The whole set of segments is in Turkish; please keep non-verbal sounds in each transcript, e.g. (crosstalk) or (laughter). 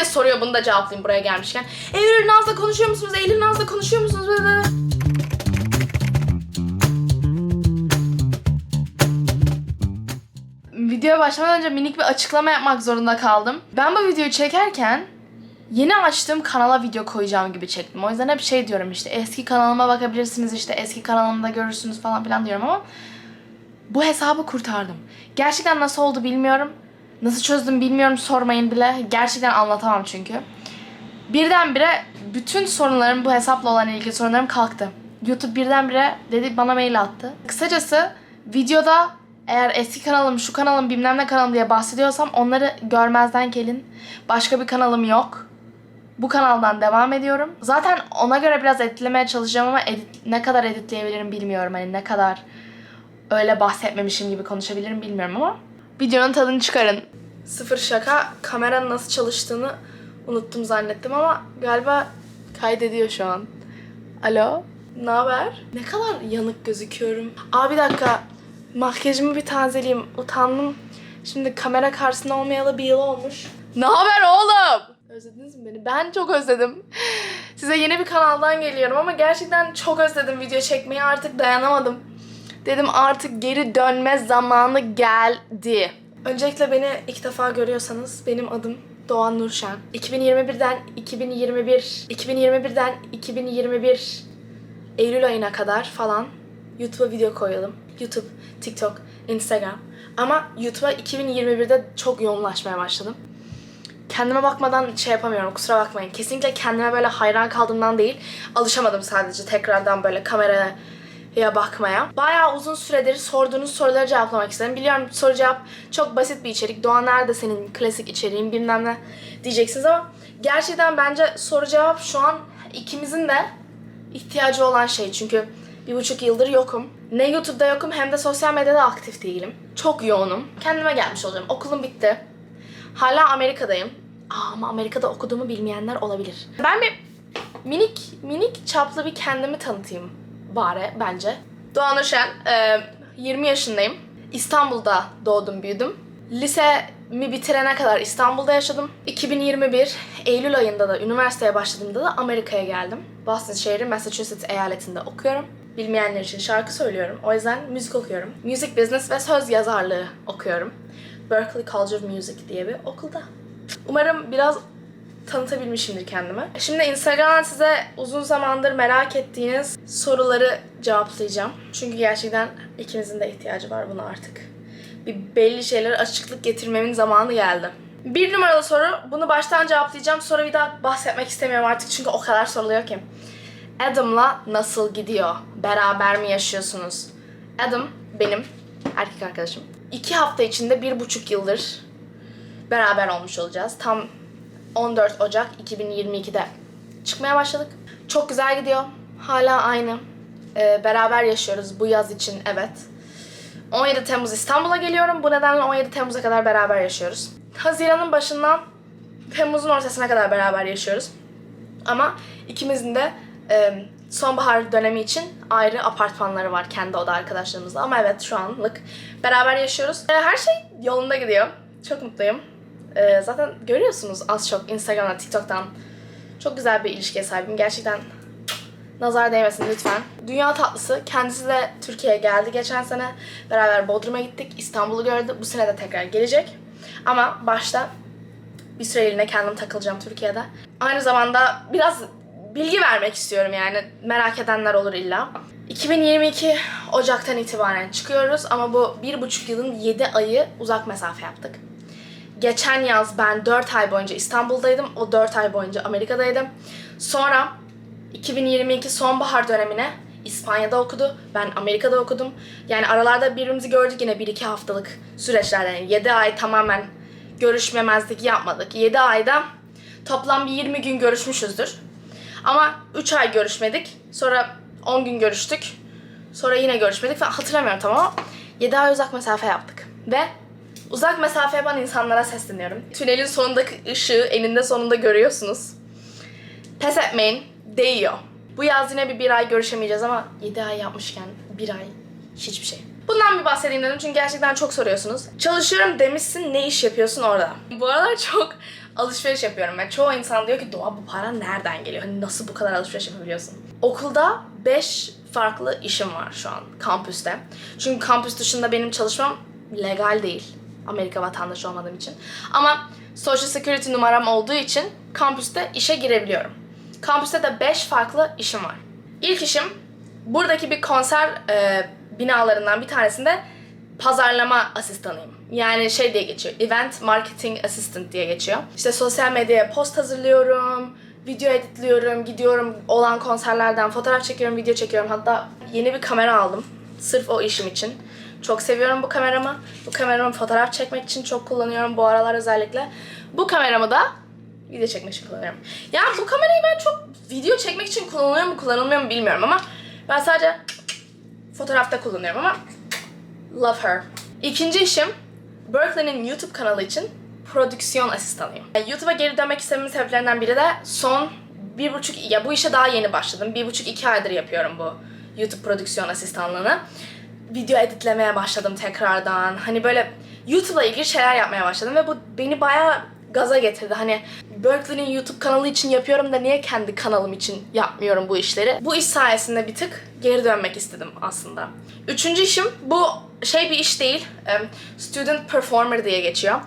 Herkes soruyor bunu da cevaplayayım buraya gelmişken. Eylül Naz'la konuşuyor musunuz? Eylül Naz'la konuşuyor musunuz? Böyle. Videoya başlamadan önce minik bir açıklama yapmak zorunda kaldım. Ben bu videoyu çekerken yeni açtığım kanala video koyacağım gibi çektim. O yüzden hep şey diyorum işte eski kanalıma bakabilirsiniz işte eski kanalımda görürsünüz falan filan diyorum ama bu hesabı kurtardım. Gerçekten nasıl oldu bilmiyorum. Nasıl çözdüm bilmiyorum sormayın bile. Gerçekten anlatamam çünkü. Birdenbire bütün sorunlarım bu hesapla olan ilgili sorunlarım kalktı. YouTube birdenbire dedi bana mail attı. Kısacası videoda eğer eski kanalım, şu kanalım, bilmem ne kanalım diye bahsediyorsam onları görmezden gelin. Başka bir kanalım yok. Bu kanaldan devam ediyorum. Zaten ona göre biraz editlemeye çalışacağım ama edit, ne kadar editleyebilirim bilmiyorum. Hani ne kadar öyle bahsetmemişim gibi konuşabilirim bilmiyorum ama videonun tadını çıkarın. Sıfır şaka. Kameranın nasıl çalıştığını unuttum zannettim ama galiba kaydediyor şu an. Alo? Ne haber? Ne kadar yanık gözüküyorum. Aa bir dakika. Makyajımı bir tazeleyeyim. Utandım. Şimdi kamera karşısında olmayalı bir yıl olmuş. Ne haber oğlum? Özlediniz mi beni? Ben çok özledim. Size yeni bir kanaldan geliyorum ama gerçekten çok özledim video çekmeyi. Artık dayanamadım. Dedim artık geri dönme zamanı geldi. Öncelikle beni ilk defa görüyorsanız benim adım Doğan Nurşen. 2021'den 2021, 2021'den 2021 Eylül ayına kadar falan YouTube'a video koyalım. YouTube, TikTok, Instagram. Ama YouTube'a 2021'de çok yoğunlaşmaya başladım. Kendime bakmadan şey yapamıyorum kusura bakmayın. Kesinlikle kendime böyle hayran kaldığımdan değil. Alışamadım sadece tekrardan böyle kameraya bakmaya. Bayağı uzun süredir sorduğunuz soruları cevaplamak istedim. Biliyorum soru cevap çok basit bir içerik. Doğan nerede senin klasik içeriğin bilmem ne diyeceksiniz ama gerçekten bence soru cevap şu an ikimizin de ihtiyacı olan şey. Çünkü bir buçuk yıldır yokum. Ne YouTube'da yokum hem de sosyal medyada aktif değilim. Çok yoğunum. Kendime gelmiş olacağım. Okulum bitti. Hala Amerika'dayım. Aa, ama Amerika'da okuduğumu bilmeyenler olabilir. Ben bir minik minik çaplı bir kendimi tanıtayım bari bence. Doğan Öşen, e, 20 yaşındayım. İstanbul'da doğdum büyüdüm. Lisemi bitirene kadar İstanbul'da yaşadım. 2021 Eylül ayında da üniversiteye başladığımda da Amerika'ya geldim. Boston şehri Massachusetts eyaletinde okuyorum. Bilmeyenler için şarkı söylüyorum. O yüzden müzik okuyorum. Music Business ve söz yazarlığı okuyorum. Berkeley College of Music diye bir okulda. Umarım biraz tanıtabilmişimdir kendimi. Şimdi Instagram'dan size uzun zamandır merak ettiğiniz soruları cevaplayacağım. Çünkü gerçekten ikimizin de ihtiyacı var buna artık. Bir belli şeylere açıklık getirmemin zamanı geldi. Bir numaralı soru. Bunu baştan cevaplayacağım. Sonra bir daha bahsetmek istemiyorum artık çünkü o kadar soruluyor ki. Adam'la nasıl gidiyor? Beraber mi yaşıyorsunuz? Adam benim erkek arkadaşım. İki hafta içinde bir buçuk yıldır beraber olmuş olacağız. Tam 14 Ocak 2022'de çıkmaya başladık. Çok güzel gidiyor. Hala aynı. Ee, beraber yaşıyoruz bu yaz için evet. 17 Temmuz İstanbul'a geliyorum. Bu nedenle 17 Temmuz'a kadar beraber yaşıyoruz. Haziran'ın başından Temmuz'un ortasına kadar beraber yaşıyoruz. Ama ikimizin de e, sonbahar dönemi için ayrı apartmanları var kendi oda arkadaşlarımızla. Ama evet şu anlık beraber yaşıyoruz. E, her şey yolunda gidiyor. Çok mutluyum. E, zaten görüyorsunuz az çok Instagram'dan, TikTok'tan. Çok güzel bir ilişkiye sahibim. Gerçekten nazar değmesin lütfen. Dünya tatlısı. Kendisi de Türkiye'ye geldi geçen sene. Beraber Bodrum'a gittik. İstanbul'u gördü. Bu sene de tekrar gelecek. Ama başta bir süreliğine kendim takılacağım Türkiye'de. Aynı zamanda biraz bilgi vermek istiyorum yani merak edenler olur illa. 2022 Ocak'tan itibaren çıkıyoruz ama bu bir buçuk yılın 7 ayı uzak mesafe yaptık. Geçen yaz ben 4 ay boyunca İstanbul'daydım, o 4 ay boyunca Amerika'daydım. Sonra 2022 sonbahar dönemine İspanya'da okudu, ben Amerika'da okudum. Yani aralarda birbirimizi gördük yine 1-2 haftalık süreçlerden. Yani 7 ay tamamen görüşmemezlik yapmadık. 7 ayda toplam bir 20 gün görüşmüşüzdür. Ama 3 ay görüşmedik. Sonra 10 gün görüştük. Sonra yine görüşmedik falan hatırlamıyorum tamam ama 7 ay uzak mesafe yaptık. Ve uzak mesafe yapan insanlara sesleniyorum. Tünelin sonundaki ışığı eninde sonunda görüyorsunuz. Pes etmeyin. Değiyor. Bu yaz yine bir, bir ay görüşemeyeceğiz ama 7 ay yapmışken bir ay hiçbir şey. Bundan bir bahsedeyim dedim çünkü gerçekten çok soruyorsunuz. Çalışıyorum demişsin ne iş yapıyorsun orada? Bu aralar çok alışveriş yapıyorum. Ben çoğu insan diyor ki Doğa bu para nereden geliyor? Hani nasıl bu kadar alışveriş yapabiliyorsun? Okulda 5 farklı işim var şu an kampüste. Çünkü kampüs dışında benim çalışmam legal değil. Amerika vatandaşı olmadığım için. Ama Social Security numaram olduğu için kampüste işe girebiliyorum. Kampüste de 5 farklı işim var. İlk işim buradaki bir konser e, binalarından bir tanesinde pazarlama asistanıyım. Yani şey diye geçiyor. Event Marketing Assistant diye geçiyor. İşte sosyal medyaya post hazırlıyorum, video editliyorum, gidiyorum olan konserlerden fotoğraf çekiyorum, video çekiyorum. Hatta yeni bir kamera aldım. Sırf o işim için. Çok seviyorum bu kameramı. Bu kameramı fotoğraf çekmek için çok kullanıyorum bu aralar özellikle. Bu kameramı da video çekmek için kullanıyorum. Yani bu kamerayı ben çok video çekmek için kullanılıyor mu kullanılmıyor mu bilmiyorum ama ben sadece fotoğrafta kullanıyorum ama love her. İkinci işim Berkeley'nin YouTube kanalı için prodüksiyon asistanıyım. Yani YouTube'a geri dönmek istememin sebeplerinden biri de son bir buçuk, ya bu işe daha yeni başladım. Bir buçuk iki aydır yapıyorum bu YouTube prodüksiyon asistanlığını. Video editlemeye başladım tekrardan. Hani böyle YouTube'la ilgili şeyler yapmaya başladım ve bu beni bayağı gaza getirdi. Hani Berkeley'nin YouTube kanalı için yapıyorum da niye kendi kanalım için yapmıyorum bu işleri? Bu iş sayesinde bir tık geri dönmek istedim aslında. Üçüncü işim bu şey bir iş değil. Student performer diye geçiyor.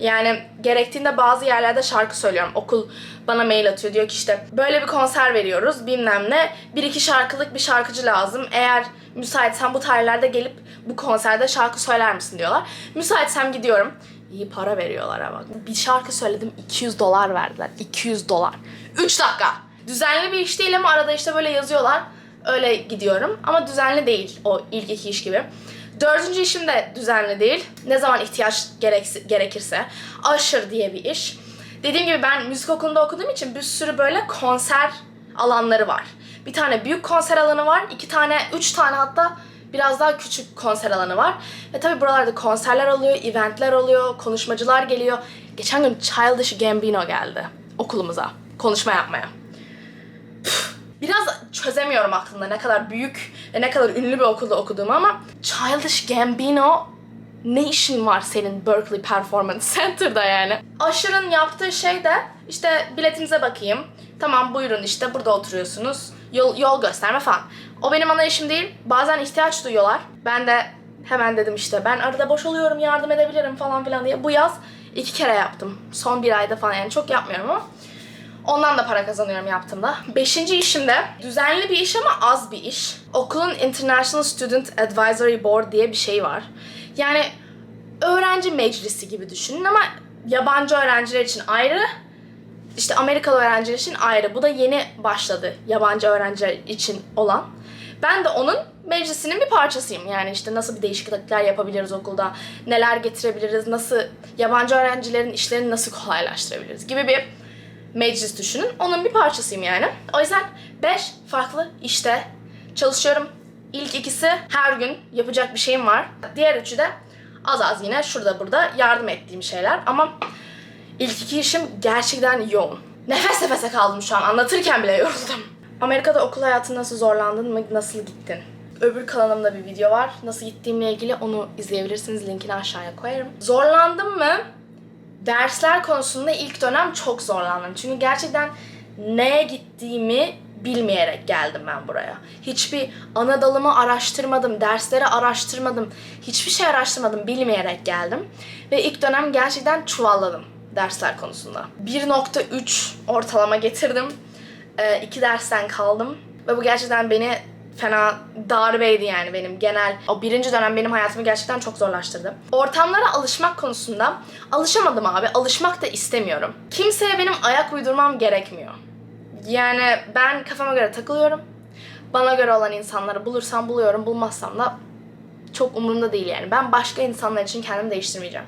Yani gerektiğinde bazı yerlerde şarkı söylüyorum. Okul bana mail atıyor. Diyor ki işte böyle bir konser veriyoruz bilmem ne. Bir iki şarkılık bir şarkıcı lazım. Eğer müsaitsen bu tarihlerde gelip bu konserde şarkı söyler misin diyorlar. Müsaitsem gidiyorum. İyi para veriyorlar ama. Bir şarkı söyledim 200 dolar verdiler. 200 dolar. 3 dakika. Düzenli bir iş değil ama arada işte böyle yazıyorlar. Öyle gidiyorum ama düzenli değil o ilk iki iş gibi. Dördüncü işim de düzenli değil. Ne zaman ihtiyaç gerek- gerekirse. Usher diye bir iş. Dediğim gibi ben müzik okulunda okuduğum için bir sürü böyle konser alanları var. Bir tane büyük konser alanı var. iki tane, üç tane hatta biraz daha küçük konser alanı var. Ve tabii buralarda konserler oluyor, eventler oluyor, konuşmacılar geliyor. Geçen gün Childish Gambino geldi okulumuza konuşma yapmaya. Biraz çözemiyorum aklımda ne kadar büyük ve ne kadar ünlü bir okulda okuduğumu ama Childish Gambino ne işin var senin Berkeley Performance Center'da yani? Usher'ın yaptığı şey de işte biletinize bakayım. Tamam buyurun işte burada oturuyorsunuz. Yol, yol gösterme falan. O benim ana işim değil. Bazen ihtiyaç duyuyorlar. Ben de hemen dedim işte ben arada boş oluyorum yardım edebilirim falan filan diye. Bu yaz iki kere yaptım. Son bir ayda falan yani çok yapmıyorum ama. Ondan da para kazanıyorum yaptığımda. Beşinci işim de düzenli bir iş ama az bir iş. Okulun International Student Advisory Board diye bir şey var. Yani öğrenci meclisi gibi düşünün ama yabancı öğrenciler için ayrı, işte Amerikalı öğrenciler için ayrı. Bu da yeni başladı yabancı öğrenciler için olan. Ben de onun meclisinin bir parçasıyım. Yani işte nasıl bir değişiklikler yapabiliriz okulda, neler getirebiliriz, nasıl yabancı öğrencilerin işlerini nasıl kolaylaştırabiliriz gibi bir meclis düşünün. Onun bir parçasıyım yani. O yüzden 5 farklı işte çalışıyorum. İlk ikisi her gün yapacak bir şeyim var. Diğer üçü de az az yine şurada burada yardım ettiğim şeyler. Ama ilk iki işim gerçekten yoğun. Nefes nefese kaldım şu an. Anlatırken bile yoruldum. Amerika'da okul hayatı nasıl zorlandın mı? Nasıl gittin? Öbür kanalımda bir video var. Nasıl gittiğimle ilgili onu izleyebilirsiniz. Linkini aşağıya koyarım. Zorlandım mı? Dersler konusunda ilk dönem çok zorlandım. Çünkü gerçekten neye gittiğimi bilmeyerek geldim ben buraya. Hiçbir ana dalımı araştırmadım, dersleri araştırmadım, hiçbir şey araştırmadım, bilmeyerek geldim. Ve ilk dönem gerçekten çuvalladım dersler konusunda. 1.3 ortalama getirdim. Ee, iki dersten kaldım. Ve bu gerçekten beni fena darbeydi yani benim genel. O birinci dönem benim hayatımı gerçekten çok zorlaştırdı. Ortamlara alışmak konusunda alışamadım abi. Alışmak da istemiyorum. Kimseye benim ayak uydurmam gerekmiyor. Yani ben kafama göre takılıyorum. Bana göre olan insanları bulursam buluyorum, bulmazsam da çok umurumda değil yani. Ben başka insanlar için kendimi değiştirmeyeceğim.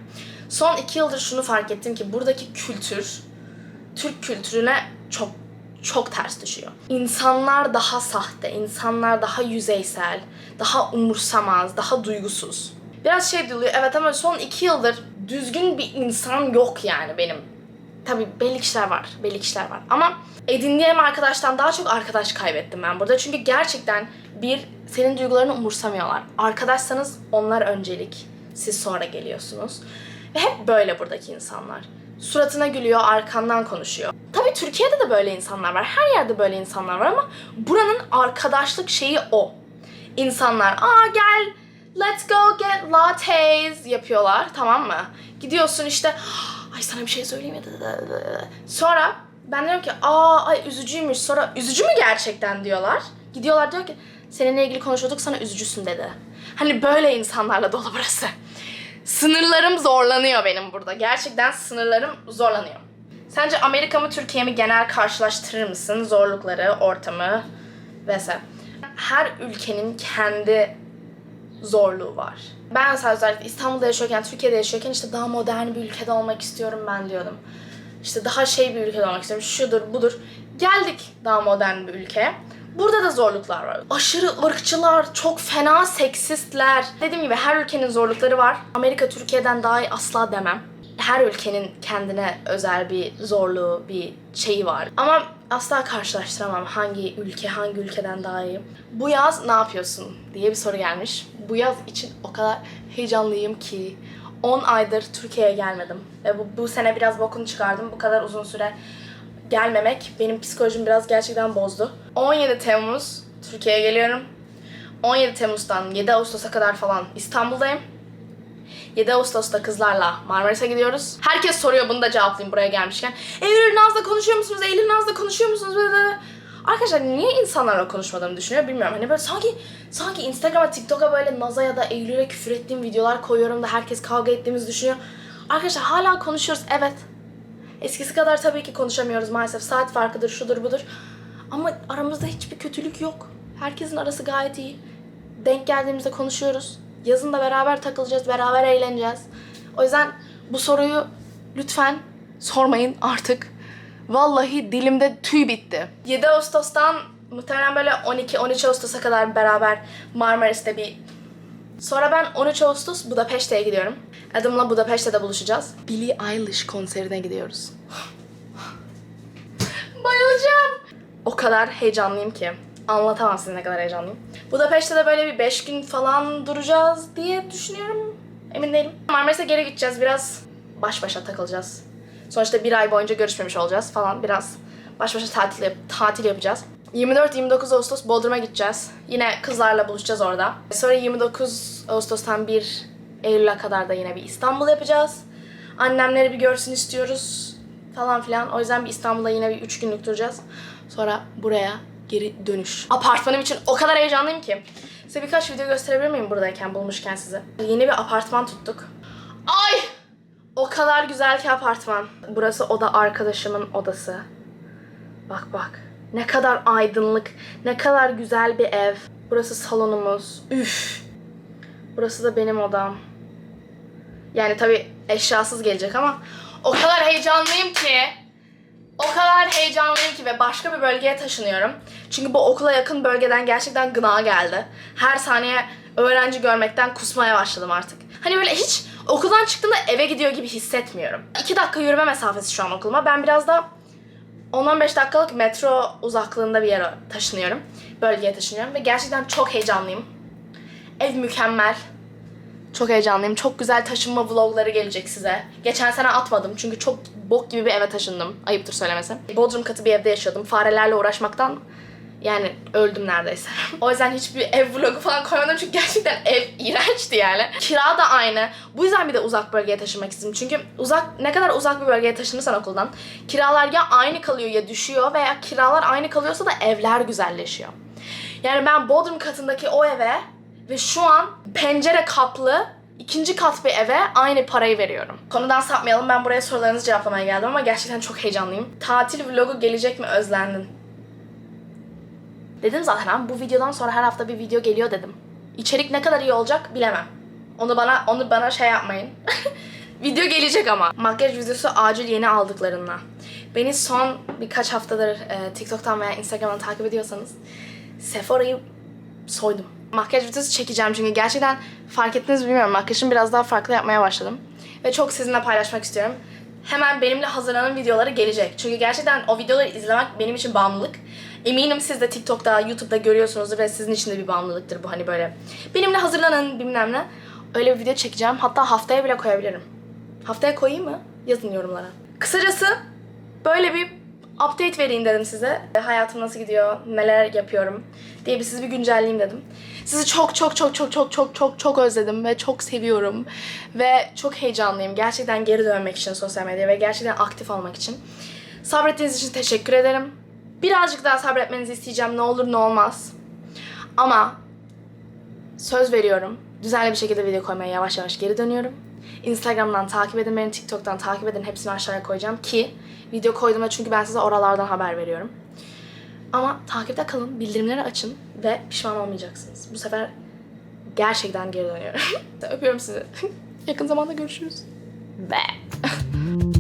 Son iki yıldır şunu fark ettim ki buradaki kültür, Türk kültürüne çok çok ters düşüyor. İnsanlar daha sahte, insanlar daha yüzeysel, daha umursamaz, daha duygusuz. Biraz şey diyor, evet ama son iki yıldır düzgün bir insan yok yani benim. Tabii belli kişiler var, belli kişiler var. Ama edindiğim arkadaştan daha çok arkadaş kaybettim ben burada. Çünkü gerçekten bir, senin duygularını umursamıyorlar. Arkadaşsanız onlar öncelik, siz sonra geliyorsunuz. Ve hep böyle buradaki insanlar. suratına gülüyor, arkandan konuşuyor. Türkiye'de de böyle insanlar var. Her yerde böyle insanlar var ama buranın arkadaşlık şeyi o. İnsanlar, aa gel let's go get lattes yapıyorlar tamam mı? Gidiyorsun işte, ay sana bir şey söyleyeyim mi? Sonra ben diyorum ki, aa ay üzücüymüş. Sonra üzücü mü gerçekten diyorlar. Gidiyorlar diyor ki, seninle ilgili konuşuyorduk sana üzücüsün dedi. Hani böyle insanlarla dolu burası. Sınırlarım zorlanıyor benim burada. Gerçekten sınırlarım zorlanıyor. Sence Amerika mı Türkiye mi genel karşılaştırır mısın? Zorlukları, ortamı vesaire. Her ülkenin kendi zorluğu var. Ben mesela özellikle İstanbul'da yaşıyorken, Türkiye'de yaşıyorken işte daha modern bir ülkede olmak istiyorum ben diyordum. İşte daha şey bir ülkede olmak istiyorum. Şudur budur. Geldik daha modern bir ülkeye. Burada da zorluklar var. Aşırı ırkçılar, çok fena seksistler. Dediğim gibi her ülkenin zorlukları var. Amerika Türkiye'den daha iyi asla demem. Her ülkenin kendine özel bir zorluğu, bir şeyi var. Ama asla karşılaştıramam hangi ülke hangi ülkeden daha iyi. Bu yaz ne yapıyorsun diye bir soru gelmiş. Bu yaz için o kadar heyecanlıyım ki 10 aydır Türkiye'ye gelmedim. Ve bu, bu sene biraz bokunu çıkardım. Bu kadar uzun süre gelmemek benim psikolojimi biraz gerçekten bozdu. 17 Temmuz Türkiye'ye geliyorum. 17 Temmuz'dan 7 Ağustos'a kadar falan İstanbul'dayım. 7 Ağustos'ta kızlarla Marmaris'e gidiyoruz. Herkes soruyor bunu da cevaplayayım buraya gelmişken. Eylül Naz'la konuşuyor musunuz? Eylül Naz'la konuşuyor musunuz? Arkadaşlar niye insanlarla konuşmadığımı düşünüyor bilmiyorum. Hani böyle sanki sanki Instagram'a, TikTok'a böyle Naz'a ya da Eylül'e küfür ettiğim videolar koyuyorum da herkes kavga ettiğimizi düşünüyor. Arkadaşlar hala konuşuyoruz evet. Eskisi kadar tabii ki konuşamıyoruz maalesef. Saat farkıdır, şudur budur. Ama aramızda hiçbir kötülük yok. Herkesin arası gayet iyi. Denk geldiğimizde konuşuyoruz. Yazın da beraber takılacağız, beraber eğleneceğiz. O yüzden bu soruyu lütfen sormayın artık. Vallahi dilimde tüy bitti. 7 Ağustos'tan muhtemelen böyle 12-13 Ağustos'a kadar beraber Marmaris'te bir Sonra ben 13 Ağustos Budapeşte'ye gidiyorum. Adam'la Budapeşte'de buluşacağız. Billie Eilish konserine gidiyoruz. (laughs) Bayılacağım. O kadar heyecanlıyım ki. Anlatamam size ne kadar heyecanlıyım. Budapeşte'de böyle bir 5 gün falan duracağız diye düşünüyorum. Emin değilim. Marmaris'e geri gideceğiz. Biraz baş başa takılacağız. Sonuçta bir ay boyunca görüşmemiş olacağız falan. Biraz baş başa tatil, yap- tatil yapacağız. 24-29 Ağustos Bodrum'a gideceğiz. Yine kızlarla buluşacağız orada. Sonra 29 Ağustos'tan 1 Eylül'e kadar da yine bir İstanbul yapacağız. Annemleri bir görsün istiyoruz falan filan. O yüzden bir İstanbul'da yine bir 3 günlük duracağız. Sonra buraya geri dönüş. Apartmanım için o kadar heyecanlıyım ki. Size birkaç video gösterebilir miyim buradayken bulmuşken size? Yeni bir apartman tuttuk. Ay! O kadar güzel ki apartman. Burası oda arkadaşımın odası. Bak bak. Ne kadar aydınlık, ne kadar güzel bir ev. Burası salonumuz. Üf. Burası da benim odam. Yani tabii eşyasız gelecek ama o kadar heyecanlıyım ki. O kadar heyecanlıyım ki ve başka bir bölgeye taşınıyorum. Çünkü bu okula yakın bölgeden gerçekten gına geldi. Her saniye öğrenci görmekten kusmaya başladım artık. Hani böyle hiç okuldan çıktığımda eve gidiyor gibi hissetmiyorum. 2 dakika yürüme mesafesi şu an okuluma. Ben biraz da 10-15 dakikalık metro uzaklığında bir yere taşınıyorum. Bölgeye taşınıyorum ve gerçekten çok heyecanlıyım. Ev mükemmel. Çok heyecanlıyım. Çok güzel taşınma vlogları gelecek size. Geçen sene atmadım çünkü çok bok gibi bir eve taşındım. Ayıptır söylemesi. Bodrum katı bir evde yaşıyordum. Farelerle uğraşmaktan yani öldüm neredeyse. (laughs) o yüzden hiçbir ev vlogu falan koymadım çünkü gerçekten ev iğrençti yani. Kira da aynı. Bu yüzden bir de uzak bölgeye taşınmak istedim. Çünkü uzak ne kadar uzak bir bölgeye taşınırsan okuldan kiralar ya aynı kalıyor ya düşüyor veya kiralar aynı kalıyorsa da evler güzelleşiyor. Yani ben Bodrum katındaki o eve ve şu an pencere kaplı ikinci kat bir eve aynı parayı veriyorum. Konudan sapmayalım. Ben buraya sorularınızı cevaplamaya geldim ama gerçekten çok heyecanlıyım. Tatil vlogu gelecek mi özlendin? Dedim zaten bu videodan sonra her hafta bir video geliyor dedim. İçerik ne kadar iyi olacak bilemem. Onu bana onu bana şey yapmayın. (laughs) Video gelecek ama. Makyaj videosu acil yeni aldıklarınla. Beni son birkaç haftadır e, TikTok'tan veya Instagram'dan takip ediyorsanız Sephora'yı soydum. Makyaj videosu çekeceğim çünkü gerçekten fark ettiniz mi bilmiyorum. Makyajımı biraz daha farklı yapmaya başladım. Ve çok sizinle paylaşmak istiyorum. Hemen benimle hazırlanan videoları gelecek. Çünkü gerçekten o videoları izlemek benim için bağımlılık. Eminim siz de TikTok'ta, YouTube'da görüyorsunuzdur ve sizin için de bir bağımlılıktır bu hani böyle. Benimle hazırlanın bilmem ne. Öyle bir video çekeceğim. Hatta haftaya bile koyabilirim. Haftaya koyayım mı? Yazın yorumlara. Kısacası böyle bir update vereyim dedim size. Hayatım nasıl gidiyor, neler yapıyorum diye bir sizi bir güncelleyeyim dedim. Sizi çok çok çok çok çok çok çok çok özledim ve çok seviyorum. Ve çok heyecanlıyım. Gerçekten geri dönmek için sosyal medyaya ve gerçekten aktif olmak için. Sabrettiğiniz için teşekkür ederim. Birazcık daha sabretmenizi isteyeceğim. Ne olur ne olmaz. Ama söz veriyorum. Düzenli bir şekilde video koymaya yavaş yavaş geri dönüyorum. Instagram'dan takip edin beni, TikTok'tan takip edin. Hepsini aşağıya koyacağım ki video koyduğumda çünkü ben size oralardan haber veriyorum. Ama takipte kalın, bildirimleri açın ve pişman olmayacaksınız. Bu sefer gerçekten geri dönüyorum. (laughs) Öpüyorum sizi. (laughs) Yakın zamanda görüşürüz. Bye. (laughs)